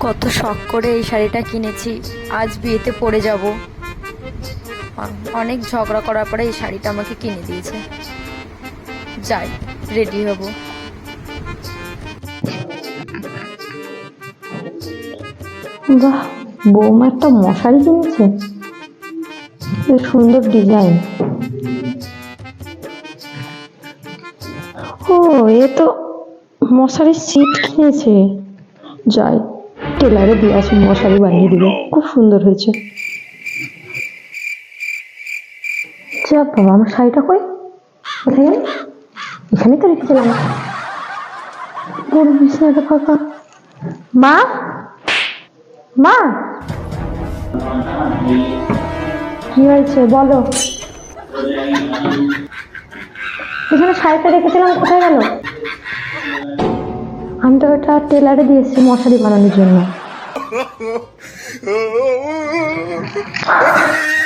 কত শখ করে এই শাড়িটা কিনেছি। আজ বিয়েতে পরে যাব। অনেক ঝগড়া করার পরে এই শাড়িটা আমাকে কিনে দিয়েছে। যাই রেডি হব। বাহ বৌমা একটা মশারি কিনেছে। সুন্দর ডিজাইন। ও, এ তো মশারির সিট কিনেছে। যাই টেলারে দিয়ে আসি মশারি বানিয়ে দিবে খুব সুন্দর হয়েছে। যা বাবা আমার শাড়িটা কই? কোথায় গেল? এখানে তো রেখেছিলাম পুরো বিছানাটা ফাঁকা। মা? মা? কি হয়েছে? বলো। এখানে শাড়িটা রেখেছিলাম কোথায় গেল? আমি তো ওটা টেলারে দিয়েছি মশারি বানানোর জন্য।